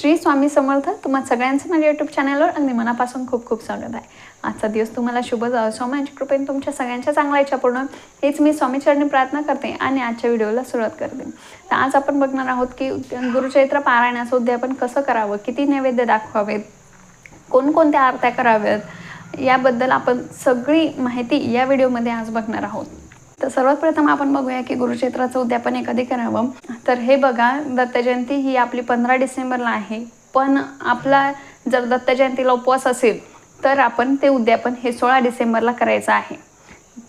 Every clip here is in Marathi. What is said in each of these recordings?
श्री स्वामी समर्थ तुम्हा सगळ्यांचं माझ्या यूट्यूब चॅनलवर अगदी मनापासून खूप खूप स्वागत आहे. आजचा दिवस तुम्हाला शुभ जावो. स्वामींच्या कृपेने तुमच्या सगळ्यांच्या चांगल्या इच्छा पूर्ण हेच मी स्वामीचरणी प्रार्थना करते आणि आजच्या व्हिडिओला सुरुवात करते. तर आज आपण बघणार आहोत की गुरुचरित्र पारायणाचं उद्यापन कसं करावं? किती नैवेद्य दाखवावेत? कोणकोणत्या आरत्या कराव्यात? याबद्दल आपण सगळी माहिती या व्हिडिओमध्ये आज बघणार आहोत. तर सर्वात प्रथम आपण बघूया की गुरुक्षेत्राचं उद्यापन हे कधी करावं. तर हे बघा दत्त जयंती ही आपली पंधरा डिसेंबरला आहे. पण आपला जर दत्त जयंतीला उपवास असेल तर आपण ते उद्यापन हे सोळा डिसेंबरला करायचं आहे.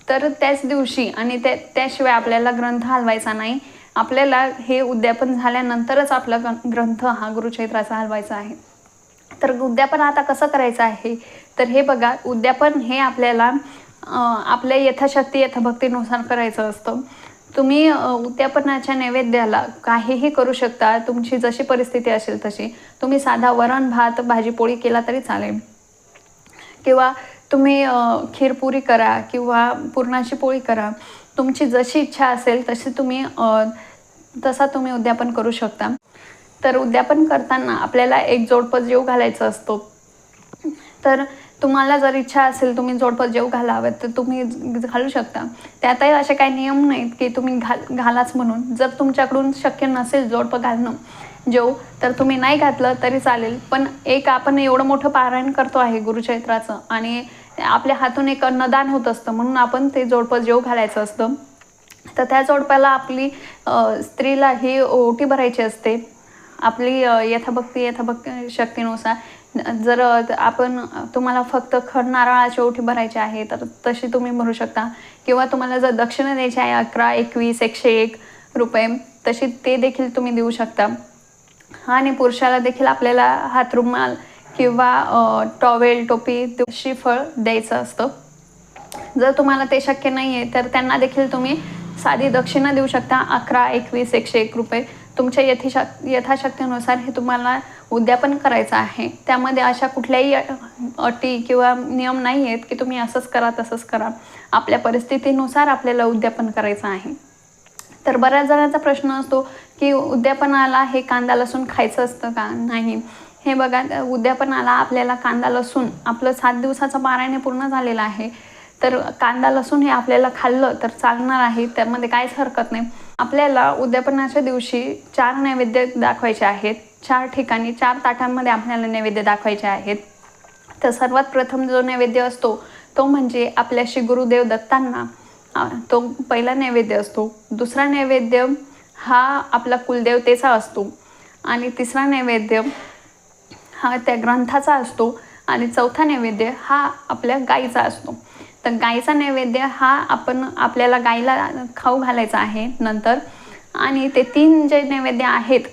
तर त्याच दिवशी आणि त्या त्याशिवाय आपल्याला ग्रंथ हलवायचा नाही. आपल्याला हे उद्यापन झाल्यानंतरच आपला ग्रं- ग्रंथ हा गुरुक्षेत्राचा हलवायचा आहे. तर उद्यापन आता कसं करायचं आहे? तर हे बघा उद्यापन हे आपल्याला आपल्या यथाशक्ती यथाभक्तीनुसार करायचं असतं. तुम्ही उद्यापनाच्या नैवेद्याला काहीही करू शकता. तुमची जशी परिस्थिती असेल तशी. तुम्ही साधा वरण भात भाजी पोळी केला तरी चालेल. किंवा तुम्ही अं, खीरपुरी करा किंवा पुरणाची पोळी करा. तुमची जशी इच्छा असेल तशी तुम्ही अं, तसा तुम्ही उद्यापन करू शकता. तर उद्यापन करताना आपल्याला एक जोडपं जीव घालायचा असतो. तर तुम्हाला जर इच्छा असेल तुम्ही जोडपं जेव घालावेत तर तुम्ही घालू शकता. त्यातही असे काही नियम नाहीत की तुम्ही घाल घालाच म्हणून. जर तुमच्याकडून शक्य नसेल जोडपं घालणं जेव तर तुम्ही नाही घातलं तरी चालेल. पण एक आपण एवढं मोठं पारायण करतो आहे गुरुचैत्राचं आणि आपल्या हातून एक अन्नदान होत असतं म्हणून आपण ते जोडपं जेव घालायचं असतं. तर त्या जोडप्याला आपली स्त्रीला ही ओटी भरायची असते. आपली यथाभक्ती यथाभक्ती शक्तीनुसार. जर आपण तुम्हाला फक्त खड नारळाची ओठी भरायची आहे तर तशी तुम्ही भरू शकता. किंवा तुम्हाला जर दक्षिणा द्यायची आहे अकरा एकवीस एकशे एक रुपये तशी ते देखील तुम्ही देऊ शकता. आणि पुरुषाला देखील आपल्याला हातरुमाल किंवा टॉवेल टोपी श्रीफळ द्यायचं असतं. जर तुम्हाला ते शक्य नाही आहे तर त्यांना देखील तुम्ही साधी दक्षिणा देऊ शकता अकरा एकवीस एकशे एक रुपये. तुमच्या यथिशा यथाशक्तीनुसार हे तुम्हाला उद्यापन करायचं आहे. त्यामध्ये अशा कुठल्याही अटी किंवा नियम नाही आहेत की तुम्ही असंच करा तसंच करा. आपल्या परिस्थितीनुसार आपल्याला उद्यापन करायचं आहे. तर बऱ्याच जणांचा प्रश्न असतो की उद्यापनाला हे कांदा लसूण खायचं असतं का? नाही. हे बघा उद्यापनाला आपल्याला कांदा लसूण आपलं सात दिवसाचं पारायणे पूर्ण झालेलं आहे. तर कांदा लसूण हे आपल्याला खाल्लं तर चालणार आहे. त्यामध्ये काहीच हरकत नाही. आपल्याला उद्यापनाच्या दिवशी चार नैवेद्य दाखवायचे आहेत. चार ठिकाणी चार ताटांमध्ये आपल्याला नैवेद्य दाखवायचे आहेत. तर सर्वात प्रथम जो नैवेद्य असतो तो म्हणजे आपल्या श्री गुरुदेव दत्तांना. तो पहिला नैवेद्य असतो. दुसरा नैवेद्य हा आपला कुलदेवतेचा असतो. आणि तिसरा नैवेद्य हा त्या ग्रंथाचा असतो. आणि चौथा नैवेद्य हा आपल्या गाईचा असतो. तर गाईचा नैवेद्य हा आपण आपल्याला गाईला खाऊ घालायचा आहे नंतर. आणि ते तीन जे नैवेद्य आहेत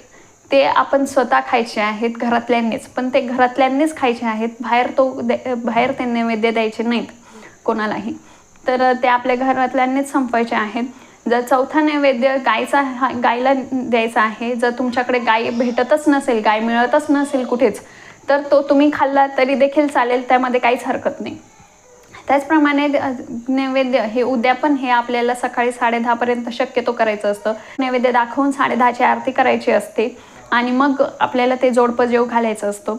ते आपण स्वतः खायचे आहेत घरातल्यांनीच. पण ते घरातल्यांनीच खायचे आहेत बाहेर तो दे- बाहेर ते नैवेद्य द्यायचे नाहीत कोणालाही. तर ते आपल्या घरातल्यांनीच संपवायचे आहेत. जर चौथा नैवेद्य गायचा हा गायला द्यायचा आहे जर तुमच्याकडे गाय भेटतच नसेल गाय मिळतच नसेल कुठेच तर तो तुम्ही खाल्ला तरी देखील चालेल त्यामध्ये काहीच हरकत नाही. त्याचप्रमाणे नैवेद्य हे उद्यापन हे आपल्याला सकाळी साडेदहापर्यंत शक्यतो करायचं असतं. नैवेद्य दाखवून साडेदहाची आरती करायची असते आणि मग आपल्याला ते जोडपं जेव घालायचं असतं.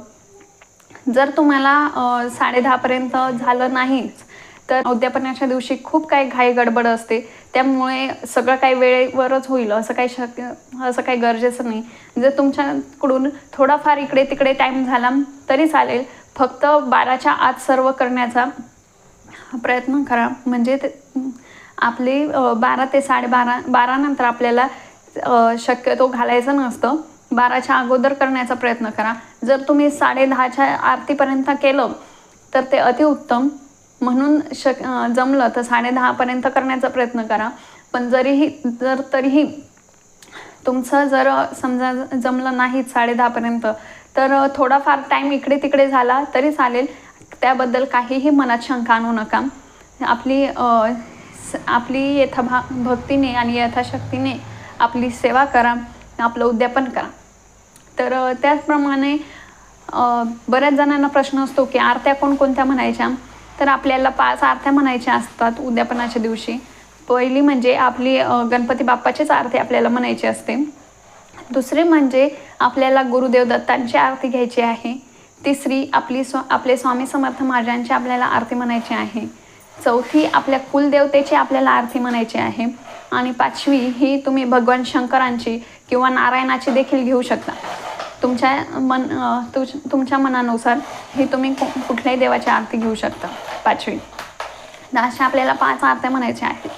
जर तुम्हाला साडेदहापर्यंत झालं नाहीच तर उद्यापनाच्या दिवशी खूप काही घाई गडबड असते. त्यामुळे सगळं काही वेळेवरच होईल असं काही शक्य असं काही गरजेचं नाही. जर तुमच्याकडून थोडाफार इकडे तिकडे टाईम झाला तरी चालेल. फक्त बाराच्या आत सर्व करण्याचा प्रयत्न करा. म्हणजे ते आपली बारा ते साडेबारा बारानंतर आपल्याला शक्यतो घालायचं नसतं. बाराच्या अगोदर करण्याचा प्रयत्न करा. जर तुम्ही साडे दहाच्या आरतीपर्यंत केलं तर ते अतिउत्तम म्हणून शक जमलं तर साडे दहापर्यंत करण्याचा प्रयत्न करा. पण जरीही जर तरीही तुमचं जर समजा जमलं नाही साडे दहापर्यंत तर थोडाफार टाईम इकडे तिकडे झाला तरी चालेल. त्याबद्दल काहीही मनात शंका आणू नका. आपली आपली यथा भा भक्तीने आणि यथाशक्तीने आपली सेवा करा आपलं उद्यापन करा. तर त्याचप्रमाणे बऱ्याच जणांना प्रश्न असतो की आरत्या कोणकोणत्या म्हणायच्या? तर आपल्याला पाच आरत्या म्हणायच्या असतात उद्यापनाच्या दिवशी. पहिली म्हणजे आपली गणपती बाप्पाचीच आरती आपल्याला म्हणायची असते. दुसरी म्हणजे आपल्याला गुरुदेव दत्तांची आरती घ्यायची आहे. तिसरी आपली स्व आपले स्वामी समर्थ महाराजांची आपल्याला आरती म्हणायची आहे. चौथी आपल्या कुलदेवतेची आपल्याला आरती म्हणायची आहे. आणि पाचवी ही तुम्ही भगवान शंकरांची किंवा नारायणाची देखील घेऊ शकता. तुमच्या मन तु तुमच्या मनानुसार ही तुम्ही कु- कुठल्याही देवाची आरती घेऊ शकता. पाचवी. तर अशा आपल्याला पाच आरत्या म्हणायच्या आहेत.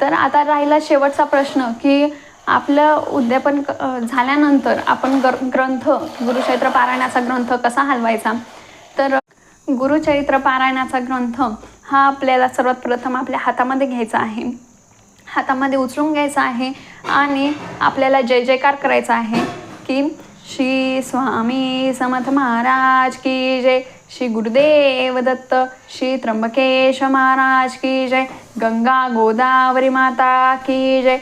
तर आता राहिला शेवटचा प्रश्न की आपलं उद्यापन क- झाल्यानंतर आपण गर ग्रंथ गुरुचैत्र पारायणाचा ग्रंथ कसा हलवायचा? तर गुरुचरित्र पारायणाचा ग्रंथ हा आपल्याला सर्वात प्रथम आपल्या हातामध्ये घ्यायचा आहे. हातामध्ये उचलून घ्यायचा आहे आणि आपल्याला जय जयकार करायचा आहे की श्री स्वामी समर्थ महाराज की जय. श्री गुरुदेव दत्त श्री त्र्यंबकेश महाराज की जय. गंगा गोदावरी माता की जय.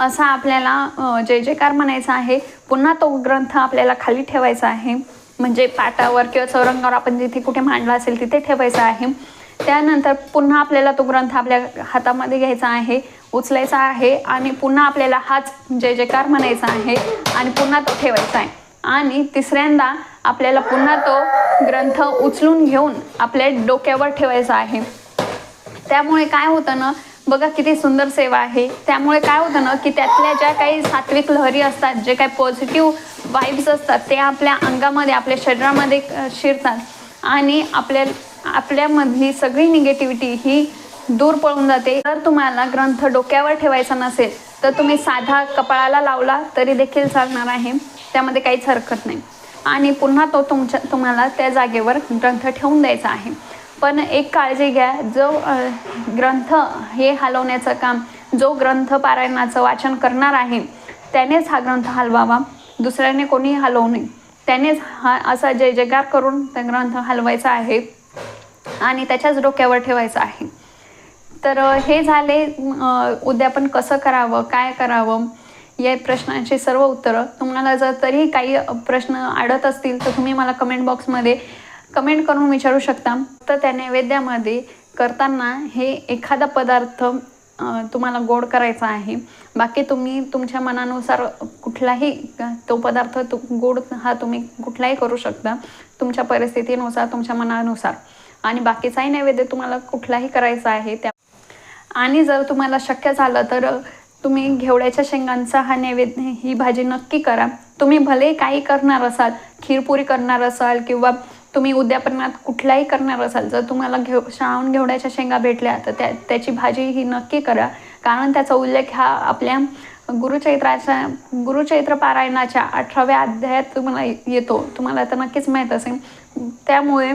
असा आपल्याला जय जयकार म्हणायचा आहे. पुन्हा तो ग्रंथ आपल्याला खाली ठेवायचा आहे. म्हणजे पाटावर किंवा चौरंगावर आपण जिथे कुठे मांडला असेल तिथे ठेवायचा आहे. त्यानंतर पुन्हा आपल्याला तो ग्रंथ आपल्या हातामध्ये घ्यायचा आहे उचलायचा आहे आणि पुन्हा आपल्याला हाच जय जयकार म्हणायचा आहे आणि पुन्हा तो ठेवायचा आहे. आणि तिसऱ्यांदा आपल्याला पुन्हा तो ग्रंथ उचलून घेऊन आपल्या डोक्यावर ठेवायचा आहे. त्यामुळे काय होतं ना बघा किती सुंदर सेवा आहे. त्यामुळे काय होतं ना की त्यातल्या ज्या काही सात्विक लहरी असतात जे काही पॉझिटिव्ह वाईब्स असतात ते आपल्या अंगामध्ये आपल्या शरीरामध्ये शिरतात. आणि आपल्या आपल्यामधली सगळी निगेटिव्हिटी ही दूर पळून जाते. जर तुम्हाला ग्रंथ डोक्यावर ठेवायचा नसेल तर तुम्ही साधा कपाळाला लावला तरी देखील चालणार आहे. त्यामध्ये काहीच हरकत नाही. आणि पुन्हा तो तुमच्या तुम्हाला त्या जागेवर ग्रंथ ठेवून द्यायचा आहे. पण एक काळजी घ्या. जो ग्रंथ हे हलवण्याचं काम जो ग्रंथ पारायणाचं वाचन करणार आहे त्यानेच हा ग्रंथ हलवावा. दुसऱ्याने कोणी हलवू नये. त्यानेच हा असा जय जयकार करून त्या ग्रंथ हलवायचा आहे आणि त्याच्याच डोक्यावर ठेवायचं आहे. तर हे झाले उद्यापन कसं करावं काय करावं या प्रश्नांची सर्व उत्तरं. तुम्हाला जर तरी काही प्रश्न अडत असतील तर तुम्ही मला कमेंट बॉक्समध्ये कमेंट करून विचारू शकता. तर त्या नैवेद्यामध्ये करताना हे एखादा पदार्थ तुम्हाला गोड करायचा आहे. बाकी तुम्ही तुमच्या मनानुसार कुठलाही तो पदार्थ तु गोड हा तुम्ही कुठलाही करू शकता. तुमच्या परिस्थितीनुसार तुमच्या मनानुसार. आणि बाकीचाही नैवेद्य तुम्हाला कुठलाही करायचा आहे त्या आणि जर तुम्हाला शक्य झालं तर तुम्ही घेवड्याच्या शेंगांचा हा नैवेद्य ही भाजी नक्की करा. तुम्ही भले काही करणार असाल खीरपुरी करणार असाल किंवा तुम्ही उद्यापनात कुठलाही करणार असाल जर तुम्हाला घेव श्रावण घेवड्याच्या शेंगा भेटल्या तर त्या त्याची भाजी ही नक्की करा. कारण त्याचा उल्लेख हा आपल्या गुरुचैत्राच्या गुरुचैत्र पारायणाच्या अठराव्या अध्यायात तुम्हाला येतो. तुम्हाला तर नक्कीच माहीत असेल. त्यामुळे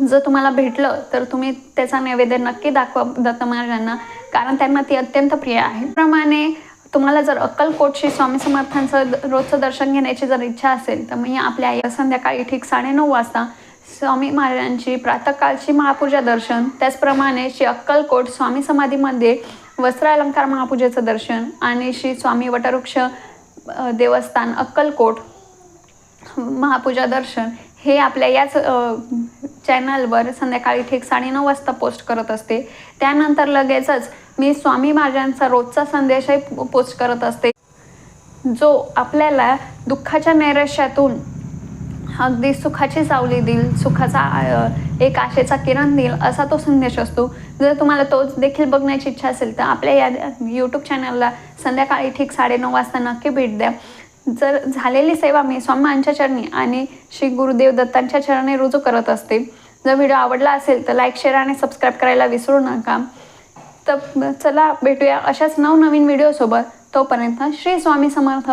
जर तुम्हाला भेटलं तर तुम्ही त्याचा नैवेद्य नक्की दाखवा दत्त महाराजांना कारण त्यांना ती अत्यंत प्रिय आहे. प्रमाणे तुम्हाला जर अक्कलकोटशी स्वामी समर्थांचं द- रोजचं दर्शन घेण्याची जर इच्छा असेल तर मी आपल्या आई संध्याकाळी ठीक साडेनऊ वाजता स्वामी महाराजांची प्रातःकाळची महापूजा दर्शन त्याचप्रमाणे श्री अक्कलकोट स्वामी समाधीमध्ये वस्त्रालंकार महापूजेचं दर्शन आणि श्री स्वामी वटवृक्ष देवस्थान अक्कलकोट महापूजा दर्शन हे आपल्या याच चॅनलवर संध्याकाळी ठीक साडेनऊ वाजता पोस्ट करत असते. त्यानंतर लगेचच मी स्वामी महाराजांचा रोजचा संदेशही पोस्ट करत असते. जो आपल्याला दुःखाच्या नैराश्यातून अगदी सुखाची सावली देईल सुखाचा एक आशेचा किरण देईल असा तो संदेश असतो. जर तुम्हाला तोच देखील बघण्याची इच्छा असेल तर आपल्या या यूट्यूब चॅनलला संध्याकाळी ठीक साडेनऊ वाजता नक्की भेट द्या. जर झालेली सेवा मी स्वामींच्या चरणी आणि श्री गुरुदेव दत्तांच्या चरणी रुजू करत असते जर व्हिडिओ आवडला असेल तर लाईक शेअर आणि सबस्क्राईब करायला विसरू नका. तर चला भेटूया अशाच नवनवीन व्हिडिओसोबत तोपर्यंत श्री स्वामी समर्थ.